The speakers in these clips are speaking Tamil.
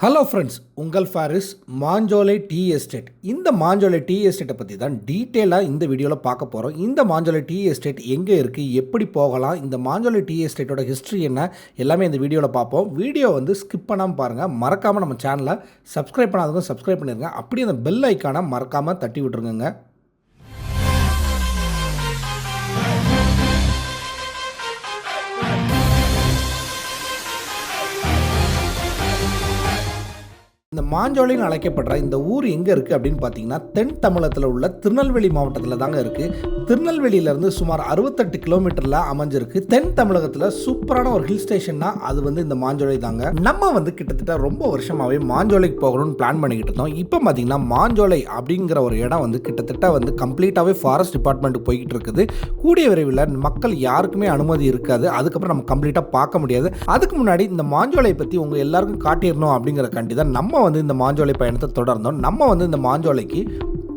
ஹலோ ஃப்ரெண்ட்ஸ் உங்கள் ஃபாரிஸ் மாஞ்சோலை டீ எஸ்டேட் இந்த மாஞ்சோலை டீ எஸ்டேட்டை பற்றி தான் டீட்டெயிலாக இந்த வீடியோவில் பார்க்க போகிறோம் இந்த மாஞ்சோலை டீ எஸ்டேட் எங்கே இருக்குது எப்படி போகலாம் இந்த மாஞ்சோலை டீ எஸ்டேட்டோட ஹிஸ்ட்ரி என்ன எல்லாமே இந்த வீடியோவில் பார்ப்போம். வீடியோ வந்து ஸ்கிப் பண்ணாமல் பாருங்கள் மறக்காமல் நம்ம சேனலை சப்ஸ்கிரைப் பண்ணாதவங்க சப்ஸ்கிரைப் பண்ணிடுங்க அப்படியே அந்த பெல் ஐக்கானை மறக்காமல் தட்டி விட்டுருங்க இந்த மாஞ்சோலைன்னு அழைக்கப்படுற இந்த ஊர் எங்கே இருக்குது அப்படின்னு பார்த்தீங்கன்னா தென் தமிழகத்தில் உள்ள திருநெல்வேலி மாவட்டத்தில் தாங்க இருக்குது திருநெல்வேலியிலேருந்து சுமார் அறுபத்தெட்டு கிலோமீட்டரில் அமைஞ்சிருக்கு. தென் தமிழகத்தில் சூப்பரான ஒரு ஹில் ஸ்டேஷன்னா அது வந்து இந்த மாஞ்சோலை தாங்க. நம்ம வந்து கிட்டத்தட்ட ரொம்ப வருஷமாகவே மாஞ்சோலைக்கு போகணும்னு பிளான் பண்ணிக்கிட்டு இருந்தோம். இப்போ பார்த்தீங்கன்னா மாஞ்சோலை அப்படிங்கிற ஒரு இடம் வந்து கிட்டத்தட்ட வந்து கம்ப்ளீட்டாகவே ஃபாரஸ்ட் டிபார்ட்மெண்ட்டுக்கு போய்கிட்டு இருக்குது. கூடிய விரைவில் மக்கள் யாருக்குமே அனுமதி இருக்காது. அதுக்கப்புறம் நம்ம கம்ப்ளீட்டாக பார்க்க முடியாது. அதுக்கு முன்னாடி இந்த மாஞ்சோலை பற்றி உங்கள் எல்லாருக்கும் காட்டிடணும் அப்படிங்கிறக்காண்டி தான் நம்ம வந்து இந்த மாஞ்சோலை பயணத்தை தொடர்ந்தோம். நம்ம வந்து இந்த மாஞ்சோலைக்கு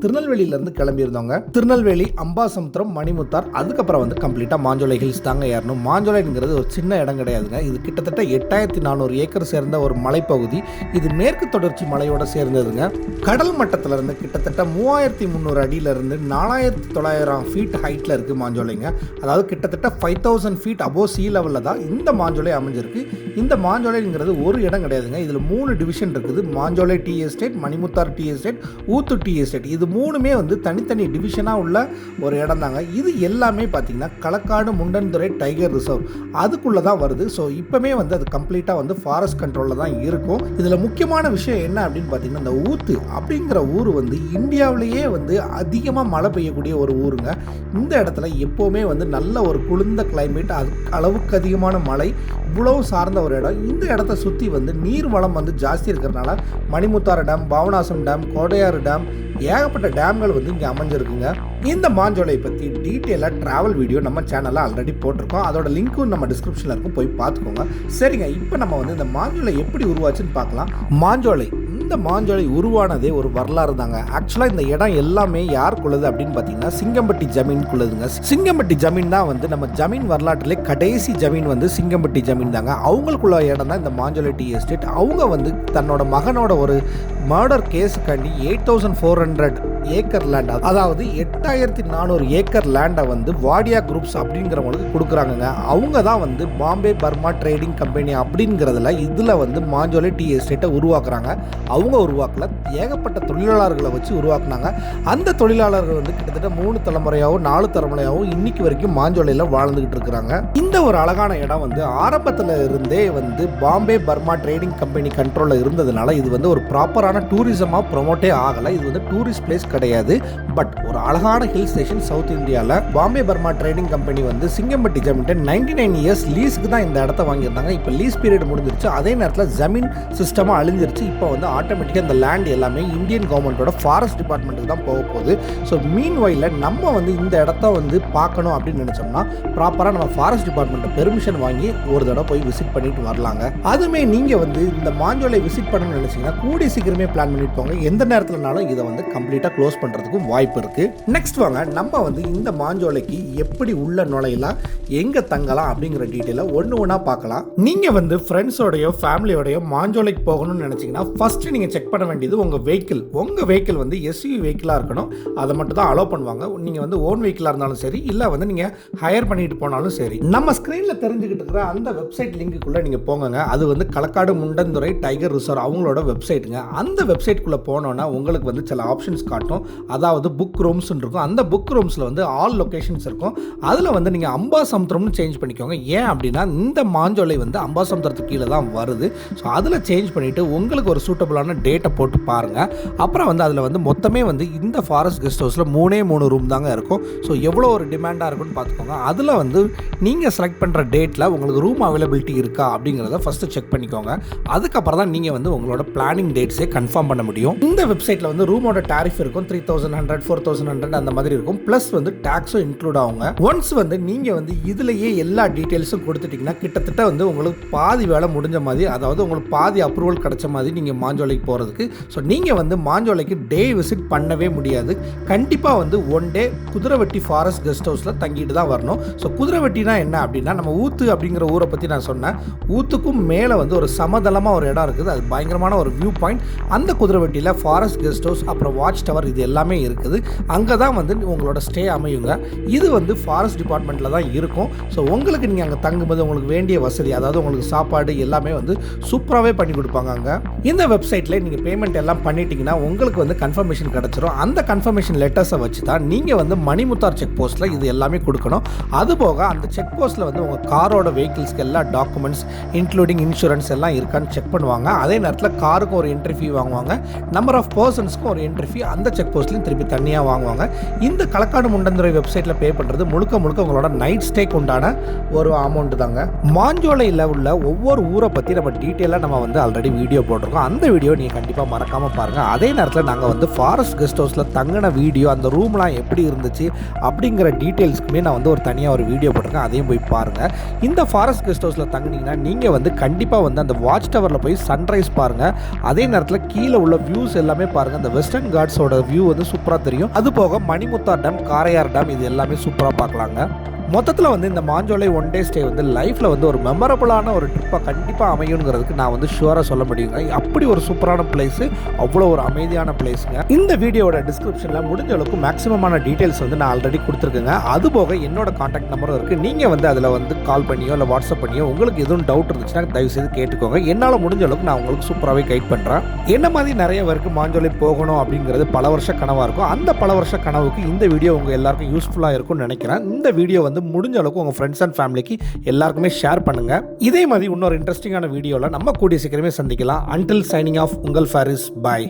திருநெல்வேலியிலேருந்து கிளம்பியிருந்தவங்க. திருநெல்வேலி அம்பாசமுத்திரம் மணிமுத்தார் அதுக்கப்புறம் வந்து கம்ப்ளீட்டாக மாஞ்சோலை ஹில்ஸ் தாங்க ஏறணும். மாஞ்சோலைங்கிறது ஒரு சின்ன இடம் கிடையாதுங்க. இது கிட்டத்தட்ட எட்டாயிரத்தி நானூறு ஏக்கர் சேர்ந்த ஒரு மலைப்பகுதி. இது மேற்கு தொடர்ச்சி மலையோட சேர்ந்ததுங்க. கடல் மட்டத்திலிருந்து கிட்டத்தட்ட மூவாயிரத்தி முந்நூறு அடியிலிருந்து நாலாயிரத்தி தொள்ளாயிரம் ஃபீட் ஹைட்டில் இருக்குது மாஞ்சோலைங்க. அதாவது கிட்டத்தட்ட five thousand feet above sea லெவலில் தான் இந்த மாஞ்சோலை அமைஞ்சிருக்கு. இந்த மாஞ்சோலைங்கிறது ஒரு இடம் கிடையாதுங்க. இதில் மூணு டிவிஷன் இருக்குது. Manjolai tea estate Manimuthar tea estate Oothu tea estate இது மூணுமே வந்து தனித்தனி டிவிஷனாக உள்ள ஒரு இடம் தாங்க இது எல்லாமே பார்த்திங்கன்னா களக்காடு முண்டன்துறை டைகர் ரிசர்வ் அதுக்குள்ளே தான் வருது. ஸோ இப்போமே வந்து அது கம்ப்ளீட்டாக வந்து ஃபாரஸ்ட் கண்ட்ரோலில் தான் இருக்கும். இதில் முக்கியமான விஷயம் என்ன அப்படின்னு பார்த்தீங்கன்னா இந்த ஊத்து அப்படிங்கிற ஊர் வந்து இந்தியாவிலேயே வந்து அதிகமாக மழை பெய்யக்கூடிய ஒரு ஊருங்க. இந்த இடத்துல எப்போவுமே வந்து நல்ல ஒரு குளிர்ந்த கிளைமேட் அது அளவுக்கு அதிகமான மழை இவ்வளவு சார்ந்த ஒரு இடம். இந்த இடத்த சுற்றி வந்து நீர் வளம் வந்து ஜாஸ்தி இருக்கிறதுனால Manimutharu dam Papanasam dam Kodaiyar dam ஏகப்பட்ட டேம்கள் வந்து இங்கே அமைஞ்சிருக்குங்க. இந்த மாஞ்சோலை பற்றி டீட்டெயிலாக ட்ராவல் வீடியோ நம்ம சேனலில் ஆல்ரெடி போட்டிருக்கோம். அதோட லிங்க்கும் நம்ம டிஸ்கிரிப்ஷனில் இருக்கும். போய் பார்த்துக்கோங்க. சரிங்க இப்போ நம்ம வந்து இந்த மாஞ்சோலை எப்படி உருவாச்சுன்னு பார்க்கலாம். மாஞ்சோலை இந்த மாஞ்சோலை உருவானதே ஒரு வரலாறு தாங்க. ஆக்சுவலாக இந்த இடம் எல்லாமே யாருக்குள்ளது அப்படின்னு பார்த்தீங்கன்னா சிங்கம்பட்டி ஜமீனுக்குள்ளதுங்க சிங்கம்பட்டி ஜமீன் தான் வந்து நம்ம ஜமீன் வரலாற்றிலே கடைசி ஜமீன் வந்து சிங்கம்பட்டி ஜமீன் தாங்க. அவங்களுக்குள்ள இடம் தான் இந்த மாஞ்சோலை டி எஸ்டேட். அவங்க வந்து தன்னோட மகனோட ஒரு murder கேஸுக்காண்டி eight thousand four hundred acre land அதாவது எட்டாயிரத்தி நானூறு ஏக்கர் லேண்டை வந்து வாடியா குரூப்ஸ் அப்படிங்கிறவங்களுக்கு கொடுக்குறாங்கங்க. அவங்க தான் வந்து பாம்பே பர்மா ட்ரேடிங் கம்பெனி அப்படிங்கிறதுல இதில் வந்து மாஞ்சோலை டீ எஸ்டேட்டை உருவாக்குறாங்க. அவங்க உருவாக்கல ஏகப்பட்ட தொழிலாளர்களை வச்சு உருவாக்குனாங்க. அந்த தொழிலாளர்கள் வந்து கிட்டத்தட்ட மூணு தலைமுறையாகவும் நாலு தலைமுறையாகவும் இன்னைக்கு வரைக்கும் மாஞ்சோலையில் வாழ்ந்துகிட்டு இருக்கிறாங்க. இந்த ஒரு அழகான இடம் வந்து ஆரம்பத்தில் இருந்தே வந்து பாம்பே பர்மா ட்ரேடிங் கம்பெனி கண்ட்ரோலில் இருந்ததுனால இது வந்து ஒரு ப்ராப்பரான டூரிசமாக ப்ரொமோட்டே ஆகலை. இது வந்து டூரிஸ்ட் பிளேஸ் கிடையாது. பட் ஒரு அழகான ஹில் ஸ்டேஷன் சவுத் இந்தியாவில் பாம்பே பர்மா ட்ரேடிங் கம்பெனி வந்து சிங்கம்பட்டி ஜமீன்ட்டு நைன்டி நைன் இயர்ஸ் லீஸுக்கு தான் இந்த இடத்த வாங்கியிருந்தாங்க. இப்போ லீஸ் பீரியட் முடிஞ்சிருச்சு. அதே நேரத்தில் ஜமீன் சிஸ்டமாக அழிஞ்சிருச்சு. இப்போ வந்து ஆட்டோமேட்டிக்காக இந்த லேண்ட் எல்லாமே இந்தியன் கவர்மெண்ட்டோட ஃபாரஸ்ட் டிபார்ட்மெண்ட்டுக்கு தான் போக போகுது. ஸோ மீன் வயலில் நம்ம வந்து இந்த இடத்த வந்து பார்க்கணும் அப்படின்னு நினச்சோம்னா ப்ராப்பராக நம்ம ஃபாரஸ்ட் டிபார்ட்மெண்ட்டை பெர்மிஷன் வாங்கி ஒரு தடவை போய் விசிட் பண்ணிட்டு வரலாங்க. அதுவுமே நீங்கள் வந்து இந்த மாஞ்சோலை விசிட் பண்ணணும்னு நினச்சிங்கன்னா கூடிய சீக்கிரமே பிளான் பண்ணிட்டு போங்க. எந்த நேரத்துலனாலும் இதை வந்து கம்ப்ளீட்டாக க்ளோஸ் பண்ணுறதுக்கும் வாய்ப்பு இருக்குது நெக்ஸ்ட் வாங்க நம்ம வந்து இந்த மாஞ்சோலைக்கு எப்படி உள்ள நுழையலாம் எங்கே தங்கலாம் அப்படிங்கிற டீட்டெயிலை ஒன்று ஒன்றா பார்க்கலாம். நீங்கள் வந்து ஃப்ரெண்ட்ஸோடையோ ஃபேமிலியோடையோ மாஞ்சோலைக்கு போகணும்னு நினச்சிங்கன்னா ஃபஸ்ட்டு நீங்கள் செக் பண்ண வேண்டியது உங்கள் வெஹிக்கிள் உங்கள் வெஹிக்கிள் வந்து எஸ்யூ வெஹிக்கிளாக இருக்கணும். அதை மட்டும் தான் அலோவ் பண்ணுவாங்க. நீங்கள் வந்து ஓன் வெஹிக்கிளாக இருந்தாலும் சரி இல்லை வந்து நீங்கள் ஹையர் பண்ணிட்டு போனாலும் சரி. நம்ம ஸ்க்ரீனில் தெரிஞ்சுக்கிட்டு இருக்கிற அந்த வெப்சைட் லிங்க்குள்ளே நீங்கள் போங்க அது வந்து களக்காடு முண்டந்துறை டைகர் ரிசர்வ் அவங்களோட வெப்சைட்டுங்க அந்த வெப்சைட்குள்ளே போனோன்னா உங்களுக்கு வந்து சில ஆப்ஷன்ஸ் காட்டும். அதாவது புக் ரூம்ஸ் இருக்கும். அந்த புக் ரூம்ஸில் வந்து ஆல் லொக்கேஷன்ஸ் இருக்கும். அதில் வந்து நீங்கள் அம்பாசமுத்திரம்னு சேஞ்ச் பண்ணிக்கோங்க. ஏன் அப்படின்னா இந்த மாஞ்சோலை வந்து அம்பாசமுத்திரத்துக்கு கீழே தான் வருது. ஸோ அதில் சேஞ்ச் பண்ணிவிட்டு உங்களுக்கு ஒரு சூட்டபிளான டேட்டை போட்டு பாருங்கள் அப்புறம் வந்து அதில் வந்து மொத்தமே வந்து இந்த ஃபாரஸ்ட் கெஸ்ட் ஹவுஸில் மூணே மூணு ரூம் தாங்க இருக்கும். ஸோ எவ்வளோ ஒரு டிமாண்டாக இருக்குன்னு பார்த்துக்கோங்க. அதில் வந்து நீங்கள் செலக்ட் பண்ணுற டேட்டில் உங்களுக்கு ரூம் அவைலபிலிட்டி இருக்கா அப்படிங்கிறத ஃபஸ்ட்டு செக் பண்ணிக்கோங்க. அதுக்கப்புறம் தான் நீங்கள் வந்து உங்களோட பிளானிங் டேட்ஸே கன்ஃபார்ம் பண்ண முடியும். இந்த வெப்சைட்டில் வந்து ரூமோட டேரிஃப் இருக்கும். Three thousand hundred four thousand hundred அந்த மாதிரி இருக்கும். ப்ளஸ் வந்து டேக்ஸும் இன்க்ளூட் ஆகுங்க. ஒன்ஸ் வந்து நீங்கள் வந்து இதுலேயே எல்லா டீட்டெயில்ஸும் கொடுத்துட்டிங்கன்னா கிட்டத்தட்ட வந்து உங்களுக்கு பாதி வேலை முடிஞ்ச மாதிரி அதாவது உங்களுக்கு பாதி அப்ரூவல் கிடைச்ச மாதிரி நீங்கள் மாஞ்சோலைக்கு போகிறதுக்கு ஸோ நீங்கள் வந்து மாஞ்சோலைக்கு டே விசிட் பண்ணவே முடியாது. கண்டிப்பாக வந்து one day Kuthiraivetti forest guest ஹவுஸில் தங்கிட்டு தான் வரணும். ஸோ குதிரைவெட்டினா என்ன அப்படின்னா நம்ம ஊத்து அப்படிங்கிற ஊரை பற்றி நான் சொன்னேன். ஊத்துக்கும் மேலே வந்து ஒரு சமதளமாக ஒரு இடம் இருக்குது. அது பயங்கரமான ஒரு வியூ பாயிண்ட் அந்த குதிரைவெட்டியில் ஃபாரஸ்ட் கெஸ்ட் ஹவுஸ் அப்புறம் வாட்ச் டவர் இது எல்லாமே இருக்குது. அங்கே தான் வந்து உங்களோட ஸ்டே அமையுங்க. இது வந்து ஃபாரஸ்ட் டிபார்ட்மெண்ட்டில் தான் இருக்கும். ஸோ உங்களுக்கு நீங்கள் அங்கே தங்கும்போது உங்களுக்கு வேண்டிய வசதி அதாவது உங்களுக்கு சாப்பாடு எல்லாமே வந்து சூப்பராகவே பண்ணி கொடுப்பாங்க அங்கே. இந்த வெப்சைட் வெப்சைட்டில் நீங்கள் பேமெண்ட் எல்லாம் பண்ணிட்டீங்கன்னா உங்களுக்கு வந்து கன்ஃபர்மேஷன் கிடச்சிரும். அந்த கன்ஃபர்மேஷன் லெட்டர்ஸை வச்சு தான் நீங்கள் வந்து மணிமுத்தார் செக் போஸ்ட்டில் இது எல்லாமே கொடுக்கணும். அதுபோக அந்த செக் போஸ்ட்டில் வந்து உங்கள் காரோட வெஹிக்கிள்ஸ்க்கு எல்லா டாக்குமெண்ட்ஸ் இன்க்ளூடிங் இன்சூரன்ஸ் எல்லாம் இருக்கான்னு செக் பண்ணுவாங்க. அதே நேரத்தில் காருக்கும் ஒரு என்ட்ரி ஃபீ வாங்குவாங்க. நம்பர் ஆஃப் பர்சன்ஸ்க்கும் ஒரு என்ட்ரி ஃபீ அந்த செக் போஸ்ட்லேயும் திருப்பி தனியாக வாங்குவாங்க. இந்த களக்காடு முண்டந்துறை வெப்சைட்டில் பே பண்ணுறது முழுக்க முழுக்க உங்களோட நைட் ஸ்டேக்கு உண்டான ஒரு அமௌண்ட் தாங்க. மாஞ்சோலையில் உள்ள ஒவ்வொரு ஊரை பற்றி நம்ம டீட்டெயிலாக நம்ம வந்து ஆல்ரெடி வீடியோ போட்டிருக்கோம். அந்த வீடியோ நீங்கள் கண்டிப்பாக மறக்காமல் பாருங்கள் அதே நேரத்தில் நாங்கள் வந்து ஃபாரஸ்ட் கெஸ்ட் ஹவுஸில் தங்கின வீடியோ அந்த ரூம்லாம் எப்படி இருந்துச்சு அப்படிங்கிற டீட்டெயில்ஸ்க்குமே நான் வந்து ஒரு தனியாக ஒரு வீடியோ போட்டிருக்கேன். அதையும் போய் பாருங்கள் இந்த ஃபாரஸ்ட் கெஸ்ட் ஹவுஸில் தங்கினீங்கன்னா நீங்கள் வந்து கண்டிப்பாக வந்து அந்த வாட்ச் டவரில் போய் சன்ரைஸ் பாருங்கள் அதே நேரத்தில் கீழே உள்ள வியூஸ் எல்லாமே பாருங்கள் அந்த வெஸ்டர்ன் காட்ஸோட வியூ வந்து சூப்பராக தெரியும். அது போக மணிமுத்தார் டேம் காரையார் டேம் இது எல்லாமே சூப்பராக பார்க்கலாங்க. மொத்தத்தில் வந்து இந்த மாஞ்சோலை ஒன் டே ஸ்டே வந்து லைஃப்பில் வந்து ஒரு மெமரபுளான ஒரு ட்ரிப்பாக கண்டிப்பாக அமையுங்கிறதுக்கு நான் வந்து ஷுவராக சொல்ல முடியுங்க. அப்படி ஒரு சூப்பரான பிளேஸு அவ்வளோ ஒரு அமைதியான பிளேஸுங்க இந்த வீடியோட டிஸ்கிரிப்ஷனில் முடிஞ்ச அளவுக்கு மேக்ஸிமமான டீட்டெயில்ஸ் வந்து நான் ஆல்ரெடி கொடுத்துருக்கேங்க. அது போக என்னோட காண்டாக்ட் நம்பரும் இருக்குது நீங்கள் வந்து அதில் வந்து கால் பண்ணியோ இல்லை வாட்ஸ்அப் பண்ணியோ உங்களுக்கு எதுவும் டவுட் இருந்துச்சுன்னா தயவுசெய்து கேட்டுக்கோங்க. என்னால் முடிஞ்ச அளவுக்கு நான் உங்களுக்கு சூப்பராகவே கைட் பண்ணுறேன் என்ன மாதிரி நிறைய பேருக்கு மாஞ்சோலை போகணும் அப்படிங்கிறது பல வருஷ கனவாக இருக்கும். அந்த பல வருஷ கனவுக்கு இந்த வீடியோ உங்கள் எல்லாருக்கும் யூஸ்ஃபுல்லாக இருக்கும்னு நினைக்கிறேன். இந்த வீடியோ வந்து வந்து முடிஞ்ச அளவுக்கு உங்கள் ஃப்ரெண்ட்ஸ் அண்ட் ஃபேமிலிக்கு எல்லாருக்குமே ஷேர் பண்ணுங்கள் இதே மாதிரி இன்னொரு இன்ட்ரெஸ்டிங்கான வீடியோவில் நம்ம கூடிய சீக்கிரமே சந்திக்கலாம். அன்டில் சைனிங் ஆஃப் உங்கள் ஃபேரிஸ் பாய்